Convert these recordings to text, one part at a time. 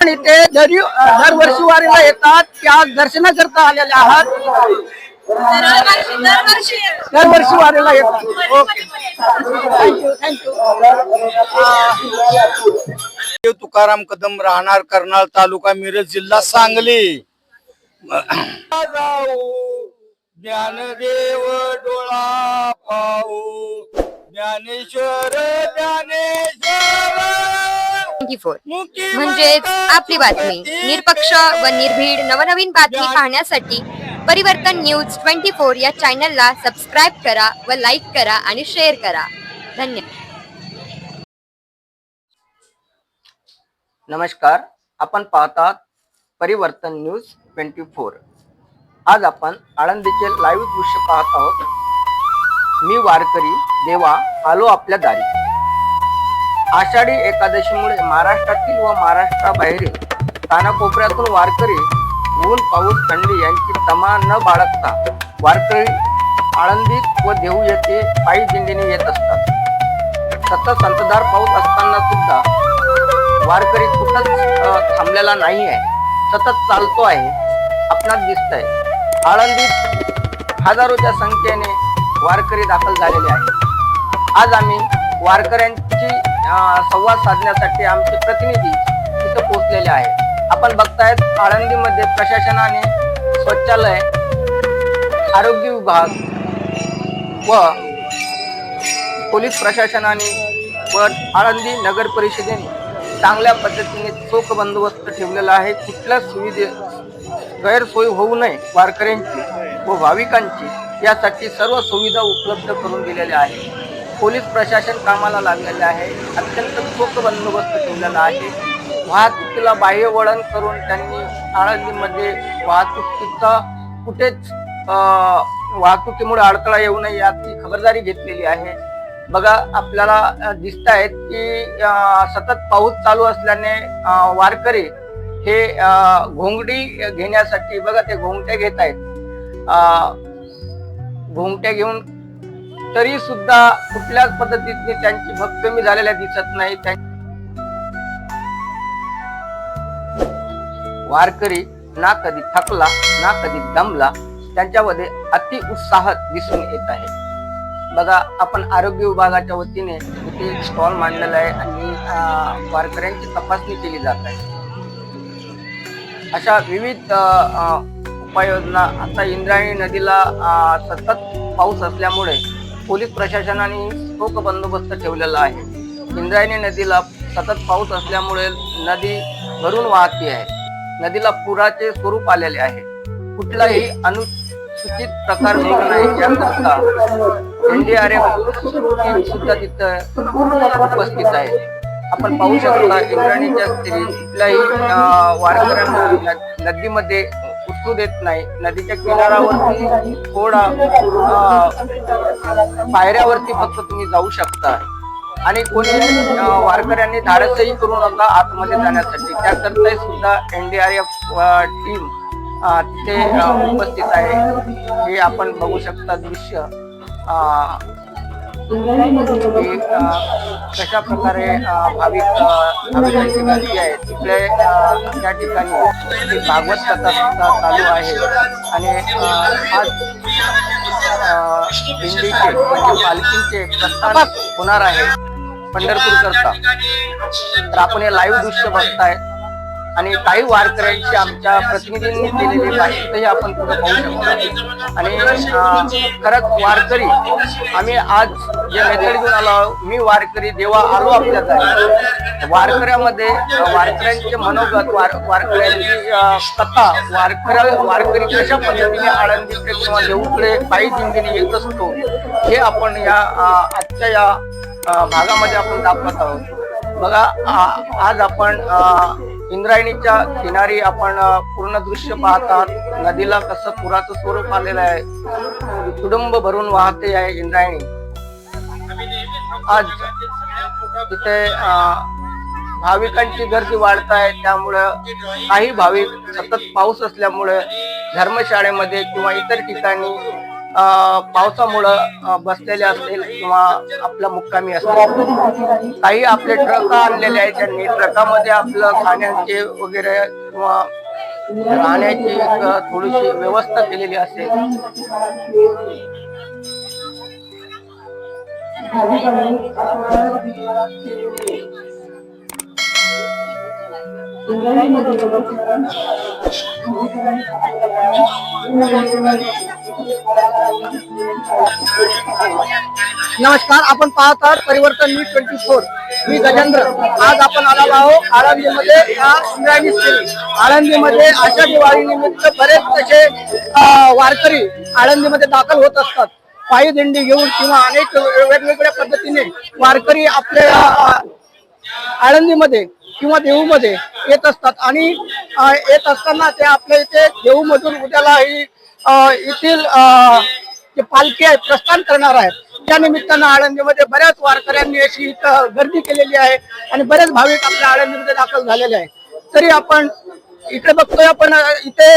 आणि ते दरी दरवर्षी वारीला येतात त्या दर्शन करता आलेले आहात. दरवर्षी दरवर्षी दरवर्षी वारीला येतात. ओके. थँक्यू तुकाराम कदम राहणार कर्नाळ तालुका मिरज जिल्हा सांगली. जाऊ ज्ञानदेव डोळा पाहू. ज्ञानेश्वर ज्ञानेश्वर. ट्वेंटी फोर म्हणजेच आपली बातमी. निरपक्ष व निर्भीड नवनवीन बातमी पाहण्यासाठी परिवर्तन न्यूज ट्वेंटी फोर या चॅनलला सबस्क्राईब करा व लाईक करा आणि शेअर करा. धन्यवाद. नमस्कार. आपण पाहतात परिवर्तन न्यूज ट्वेंटी फोर. आज आपण आळंदीचे लाईव्ह दृश्य पाहत आहोत. मी वारकरी देवा आलो आपल्या दारी. आषाढी एकादशीमुळे महाराष्ट्रातील व महाराष्ट्राबाहेरील कानाकोपऱ्यातून वारकरी ऊन पाऊस थंडी यांची तमा न बाळगता वारकरी आळंदीत व देहू येथे पायी दिंडीने येत असतात. सतत संतधार पाऊस असताना सुद्धा वारकरी कुठंच थांबलेला नाही आहे. सतत चालतो आहे. आपणास दिसत आहे आळंदीत हजारोच्या संख्येने वारकरी दाखल झालेले आहेत. आज आम्ही वारकऱ्यांची संवाद साधण्यासाठी आमचे प्रतिनिधी तिथं पोहोचलेले आहे आपण बघतायत आळंदीमध्ये प्रशासनाने शौचालय आरोग्य विभाग व पोलीस प्रशासनाने व आळंदी नगर परिषदेने चांगल्या पद्धतीने चोख बंदोबस्त ठेवलेला आहे. कुठल्या सुविधे गैरसोय होऊ नये वारकऱ्यांची व भाविकांची यासाठी सर्व सुविधा उपलब्ध करून दिलेल्या आहे पोलीस प्रशासन कामाला लागलेले आहे. अत्यंत चोख बंदोबस्त ठेवलेला आहे. वाहतुकीला बाह्य वळण करून त्यांनी आळंदीमध्ये वाहतुकीचा कुठेच वाहतुकीमुळे अडथळा येऊ नये याची खबरदारी घेतलेली आहे. बघा आपल्याला दिसत आहेत की सतत पाऊस चालू असल्याने वारकरी हे घोंगडी घेण्यासाठी बघा ते घोंगट्या घेत आहेत घोंगट्या घेऊन तरी सुद्धा कुठल्याच पद्धतीने त्यांची भक्त कमी झालेल्या दिसत नाही. वारकरी ना कधी थकला ना कधी दमला त्यांच्यामध्ये अति उत्साह दिसून येत आहे. बघा आपण आरोग्य विभागाच्या वतीने इथे स्टॉल मांडलेला आहे आणि वारकऱ्यांची तपासणी केली जात आहे. अशा विविध उपाययोजना आता इंद्रायणी नदीला सतत पाऊस असल्यामुळे पोलीस प्रशासनाने चोख बंदोबस्त ठेवलेला आहे. इंद्रायणी नदीला सतत पाऊस असल्यामुळे नदी भरून वाहते आहे. नदीला पुराचे स्वरूप आलेले आहे. कुठलाही अनुसूचित प्रकार होऊ नये याकरता एनडीआरएफ सुद्धा तिथं उपस्थित आहे. आपण पाहू शकता इंद्राणीच्या स्त्री कुठल्याही वारकऱ्यांना न- नदीमध्ये उतरू देत नाही. नदीच्या किनाऱ्यावरती थोडा पायऱ्यावरती फक्त तुम्ही जाऊ शकता. आणि कोणी वारकऱ्यांनी धाडसही करू नका आतमध्ये जाण्यासाठी. त्याकरता सुद्धा एनडीआरएफ टीम तिथे उपस्थित आहे. हे आपण बघू शकता दृश्य. की कशा प्रकारे भाविक भाविकांची गर्दी आहे तिकडे त्या ठिकाणी भागवत कथा सुद्धा चालू आहे. आणि आज दिंडीचे म्हणजे पालखींचे प्रस्थान होणार आहे पंढरपूर करता तर आपण हे लाईव्ह दृश्य बघताय. आणि काही वारकऱ्यांची आमच्या प्रतिनिधींनी केलेली भाषेतही आपण पुढे पाहू शकतो. आणि खरंच वारकरी आम्ही आज जे मेथड घेऊन आलो आहोत, मी वारकरी देवा आलो आपल्या दारी वारकऱ्यामध्ये वारकऱ्यांचे मनोगत वार वारकऱ्यांची कथा वारकऱ्या वारकरी कशा पद्धतीने आळंदीकडे किंवा देऊकडे काही जिंदीने येत असतो हे आपण या आजच्या या भागामध्ये आपण दाखवत आहोत. बघा आज आपण इंद्रायणीच्या किनारी आपण पूर्ण दृश्य पाहतात नदीला कसं पुराचं स्वरूप आलेलं आहे. कुटुंब भरून वाहते आहे इंद्रायणी. आज तिथे भाविकांची गर्दी वाढत आहे. त्यामुळं काही भाविक सतत पाऊस असल्यामुळे धर्मशाळेमध्ये किंवा इतर ठिकाणी पावसामुळं बसलेले असतील किंवा आपला मुक्कामी असतील काही आपले ट्रक आणलेले आहेत त्यांनी. ट्रकामध्ये आपलं खाण्याचे वगैरे किंवा राहण्याची थोडीशी व्यवस्था केलेली असेल. नमस्कार आपण पाहत आहात परिवर्तन न्यूज ट्वेंटी फोर. मी गजेंद्र. आज आपण आलेलो आहोत आळंदीमध्ये इंद्रायणी आळंदीमध्ये आषाढ दिवाळी निमित्त बरेच तसे वारकरी आळंदीमध्ये दाखल होत असतात. पायी दिंडी घेऊन किंवा अनेक वेगवेगळ्या पद्धतीने वारकरी आपल्या आळंदीमध्ये किंवा देहूमध्ये येत असतात आणि येत असताना ते आपल्या इथे देहूमधून उद्याला ही येथील जे पालखी आहे प्रस्थान करणार आहेत. त्या निमित्तानं आळंदीमध्ये बऱ्याच वारकऱ्यांनी अशी इथं गर्दी केलेली आहे आणि बरेच भाविक आपल्या आळंदीमध्ये दाखल झालेले आहेत. तरी आपण इकडे बघतोय आपण इथे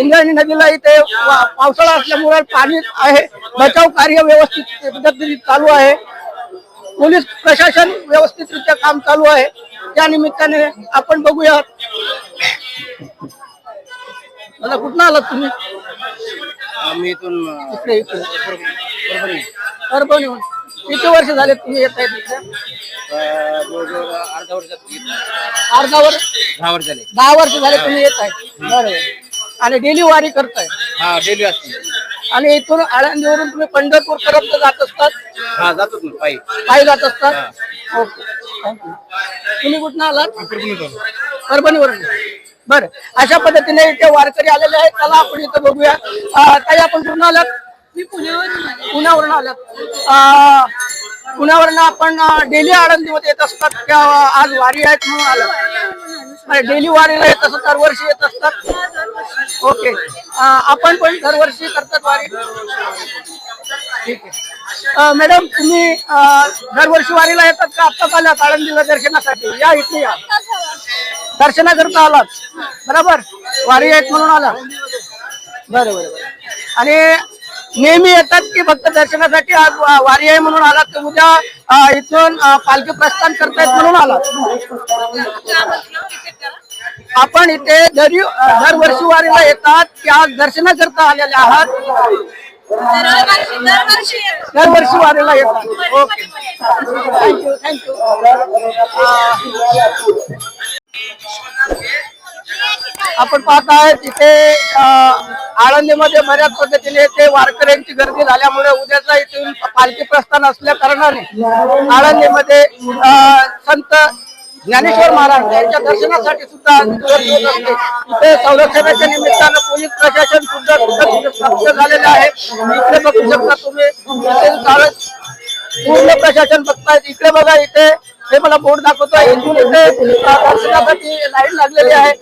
इंद्रायणी नदीला इथे पावसाळा असल्यामुळे पाणी आहे. बचाव कार्य व्यवस्थित पद्धतीने चालू आहे. पोलीस प्रशासन व्यवस्थितरित्या काम चालू आहे. त्या निमित्ताने आपण बघूया मला कुठं आलात तुम्ही? आम्ही इथून इकडे इकडे. परभणीहून किती वर्ष झाले तुम्ही येत आहे तिथे अर्धा वर्षात अर्धा वर्ष? दहा वर्ष झाले. दहा वर्ष झाले तुम्ही येत आहे बरोबर आणि डेली वारी करताय. हा डेली असते आणि इथून आळंदीवरून तुम्ही पंढरपूर पर्यंत जात असतात? हा जातो ना पायी. पायी जात असतात? ओके. थँक्यू तुम्ही कुठं आलात? परभणीवरून. बरं अशा पद्धतीने इथे वारकरी आलेले आहेत. त्याला आपण इथं बघूया. ताई आपण कुठून आलात? मी पुण्यावरून. पुण्यावरून आलात. पुण्यावरून आपण डेली आळंदीमध्ये येत असतात त्या आज वारी आहेत म्हणून आलात. डेली वारीला येत असतात दरवर्षी येत असतात. ओके. आपण पण दरवर्षी करतात वारी? ठीक आहे. मॅडम तुम्ही दरवर्षी वारीला येतात का? आत्ताच आल्यात आळंदीला दर्शनासाठी. या इथे या. दर्शनाकरता आलात. बरोबर? वारी आहेत म्हणून आला. बरं बरं आणि नेहमी येतात की फक्त दर्शनासाठी आज वारी आहे म्हणून आलात? तर उद्या इथून पालखी प्रस्थान करतायत म्हणून आलात. आपण इथे दरी दरवर्षी वारीला येतात की आज दर्शनाकरता आलेले आहात दरवर्षी. वारीला येतात ओके. थँक्यू थँक्यू आपण पाहताय तिथे अं, आळंदीमध्ये बऱ्याच पद्धतीने ते वारकऱ्यांची गर्दी झाल्यामुळे उद्याचा इथून पालखी प्रस्थान असल्या कारणाने आळंदीमध्ये संत ज्ञानेश्वर महाराज यांच्या दर्शनासाठी सुद्धा इथे संरक्षणाच्या निमित्तानं पोलीस प्रशासन सुद्धा तिथं झालेलं आहे. इकडे बघू शकता तुम्ही. पूर्ण प्रशासन बघतायत. इकडे बघा इथे. हे मला बोर्ड दाखवतो इथून इथे दर्शनासाठी लाईन लागलेली आहे.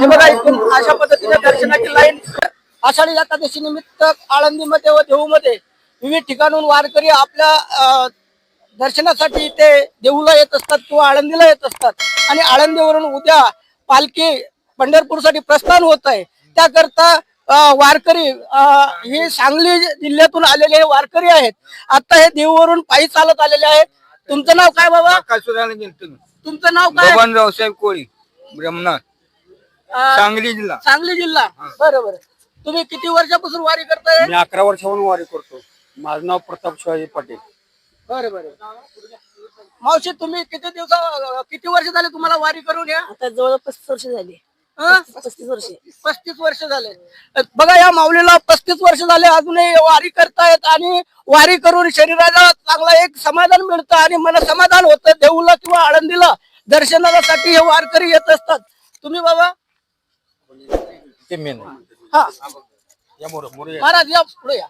हे बघा इथून अशा पद्धतीने दर्शनाची लाईन. आषाढी एकादशी निमित्त आळंदीमध्ये व देहूमध्ये विविध ठिकाणून वारकरी आपल्या दर्शनासाठी इथे देहूला येत असतात किंवा आळंदीला येत असतात. आणि आळंदीवरून उद्या पालखी पंढरपूरसाठी प्रस्थान होत आहे. त्याकरता वारकरी हे सांगली जिल्ह्यातून आलेले हे वारकरी आहेत. आता हे देहूवरून पायी चालत आलेले आहेत. तुमचं नाव काय बाबा? तुमचं नाव काय? रावसाहेब कोळी ब्रह्मनाथ. सांगली जिल्हा. सांगली जिल्हा. बरं बरं. तुम्ही किती वर्षापासून वारी करताय? मी अकरा वर्षाहून वारी करतो. माझं नाव प्रताप शिवाजी पाटील. बरं बरं. मावशी तुम्ही किती दिवसा किती वर्ष झाले तुम्हाला वारी करून या? आता जवळ पस्तीस वर्ष झाली. हं? पस्तीस वर्ष. पस्तीस वर्ष झाले. बघा या माऊलीला पस्तीस वर्ष झाले अजूनही वारी करतायत आणि वारी करून शरीराला चांगला एक समाधान मिळतं आणि मन समाधान होतं. देऊला किंवा आळंदीला दर्शनासाठी हे वारकरी येत असतात. तुम्ही बाबा? ते मेन हा. या मोर मोर महाराज या पुढे या.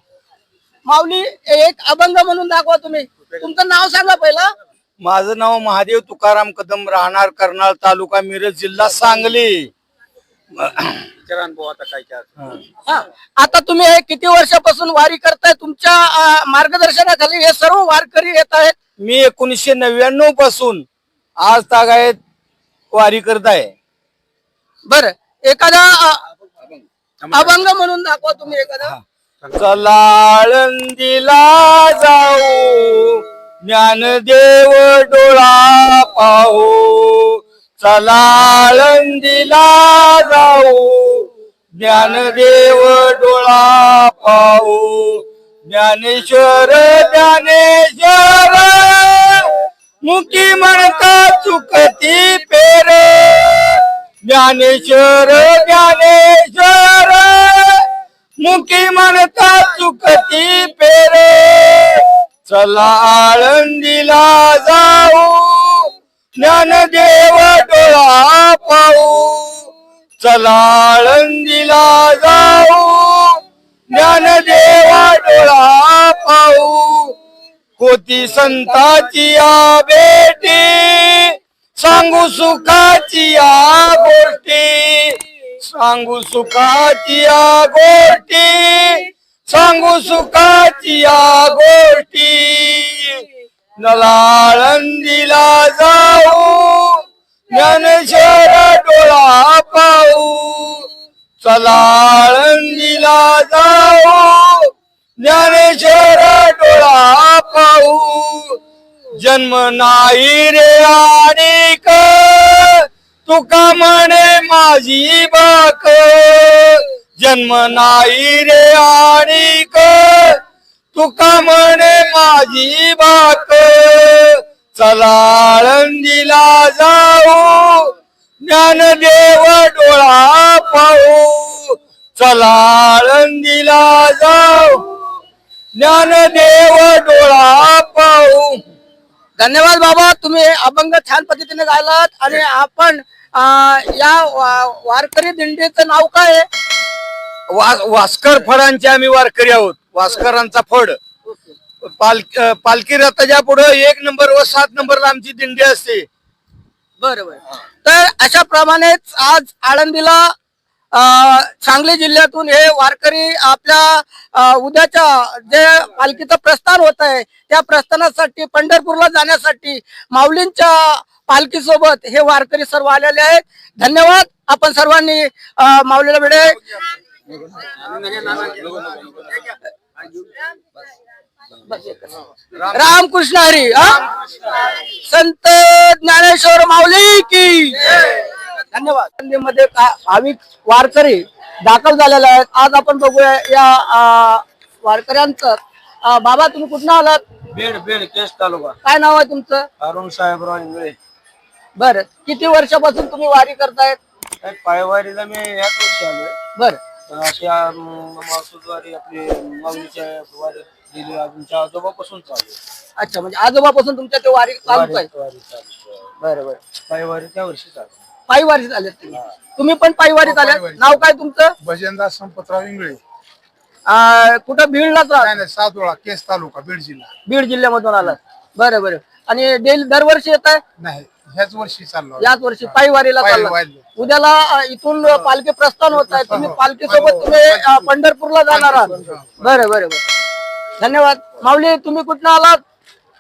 माऊली एक अभंग म्हणून दाखवा तुम्ही. तुमचं नाव सांगा पहिला. माझं नाव महादेव तुकाराम कदम राहणार कर्नाळ तालुका मिरज जिल्हा सांगली. हा. आता तुम्ही हे किती वर्षापासून वारी करताय? तुमच्या अं, मार्गदर्शनाखाली हे सर्व वारकरी येत आहेत. मी एकोणीसशे नव्याण्णवपासून आज तागायत वारी करत आहे. बर. एखादा अ, अभंग. म्हणून दाखवा तुम्ही एखादा. चला आळंदीला जाऊ ज्ञानदेव डोळा पाहू. चला आळंदीला जाऊ ज्ञानदेव डोळा पाहू. ज्ञानेश्वर ज्ञानेश्वर मुखी म्हणता चुकती पेर. ज्ञानेश्वर ज्ञानेश्वर मुखी म्हणता चुकती पेरे चला आळंदीला जाऊ ज्ञानदेव डोळा पाहू. चला आळंदीला जाऊ ज्ञानदेवा डोळा पाहू. कोती संताची या बेटी सांगू सुखाची या गोष्टी. सांगू सुखाचिया गोष्टी. सांगू सुखाचिया गोष्टी. नलाळंदीला जाऊ ज्ञानेश्वर डोळा पाहू. चलाळंदीला जाऊ ज्ञानेश्वर डोळा पाहू. जन्म नाही रे आणिक तुका म्हणे माझी बाक जन्म नाही रे आणि तुका म्हणे माझी बाक चलाळंदीला जाऊ ज्ञानदेव डोळा पाहू. चलाळंदीला जाऊ ज्ञानदेव डोळा पाहू. धन्यवाद बाबा तुम्ही अभंग छान पद्धतीने गायलात आणि आपण या वारकरी दिंडीचं नाव काय आहे? वास्कर फळांचे आम्ही वारकरी आहोत. वास्करांचा फड पाल पालखी रथाच्या पुढे एक नंबर व सात नंबरला आमची दिंडी असते. बरोबर तर अशा प्रमाणेच आज आळंदीला सांगली जिल्ह्यातून हे वारकरी आपल्या उद्याच्या जे पालखीचं प्रस्थान होत आहे त्या प्रस्थानासाठी पंढरपूरला जाण्यासाठी माऊलींच्या पालखीसोबत हे वारकरी सर्व आलेले आहेत. धन्यवाद. आपण सर्वांनी माऊलीला वेळे रामकृष्ण हरी संत ज्ञानेश्वर माऊली की धन्यवाद. मध्ये भाविक वारकरी दाखल झालेले आहेत. आज आपण बघूया या वारकऱ्यांचं. बाबा तुम्ही कुठं आलात? बीड बीड केस तालुका. काय नाव आहे तुमचं? अरुण साहेबराव इंगळे. बर. किती वर्षापासून तुम्ही वारी करतायत? पायवारीला मी याच वर्षी आलोय. बर. अशा मासुद्वारी आपली माऊलीच्या वारी गेली. आमच्या आजोबापासून चालू आहे. अच्छा म्हणजे आजोबापासून तुमच्या ते वारी चालू आहे. वारी- वारी चालू आहे. बरं बरं. पायवारी त्या वर्षी चालू आहे. पायी वारी झाले तुम्ही तुम्ही पण पायी वारीत आले पायवारीत. नाव काय तुमचं? भजनदास संपतराव इंगळे. अं, कुठं? बीडलाच राहत? नाही नाही सातोळा केस तालुका बीड जिल्हा. बीड जिल्ह्यामधून आलात. बरं बरं. आणि डेली दरवर्षी येत आहे? नाही ह्याच वर्षी चाललो याच वर्षी पायी वारीला पायी चालला. उद्याला अं, इथून पालखी प्रस्थान होत आहे. तुम्ही पालखी सोबत तुम्ही अं, पंढरपूरला जाणार आहात. बरं बरं बरं. धन्यवाद. माऊली तुम्ही कुठनं आलात?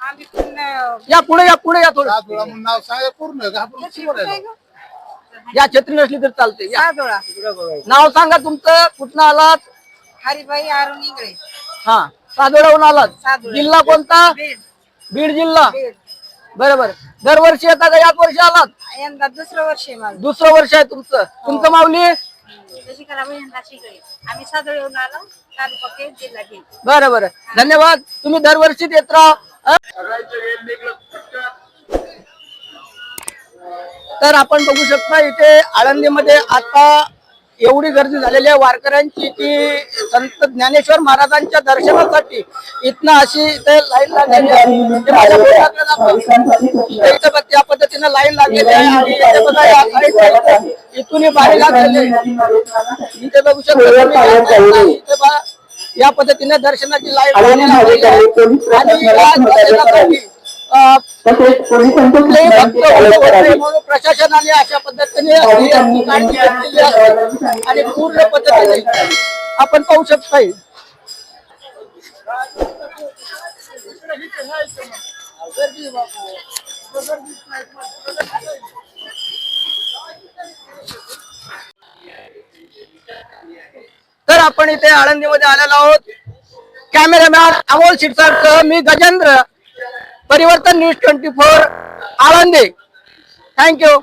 आम्ही पण अं, या पुढे या पुढे या थोडं सातोळा म्हणून नाव सांगा पूर्ण. घाबरून. या छत्री नसली तर चालते या. नाव सांगा तुमचं कुठनं आलात? हरिबाई अरुण इंगळे. हा सादोडाहून आलात. जिल्हा कोणता? बीड. बीड जिल्हा. बीड. बरं बरं दरवर्षी येता का? याच वर्षी आलात? यंदा दुसरं वर्ष आहे माझं. दुसरं वर्ष आहे तुमचं. तुमचं माऊली? जशी करा यंदा शिकळे आम्ही साधोळ येऊन आलो तालुका केज जिल्हा बीड बरं बरं. धन्यवाद. तुम्ही दरवर्षी येत राहा. हं? तर आपण बघू शकता इथे आळंदीमध्ये आता एवढी गर्दी झालेली आहे. वारकऱ्यांची की संत ज्ञानेश्वर महाराजांच्या दर्शनासाठी इथनं अशी इथे लाईन लागलेली आहे. म्हणजे त्या पद्धतीनं लाईन लागलेली आहे आणि इथे इथूनही बारी लागलेली इथे बघू शकता या या पद्धतीने दर्शनाची लाईन लागलेली आहे. आणि या दर्शनासाठी प्रशासनाने अशा पद्धतीने आणि पूर्ण पद्धतीने आपण पाहू शकता तर आपण इथे आळंदीमध्ये आलेलो आहोत. कॅमेरामॅन अमोल शिरसाटसह मी Gajendra. Parivartan news twenty four Alandi. Thank you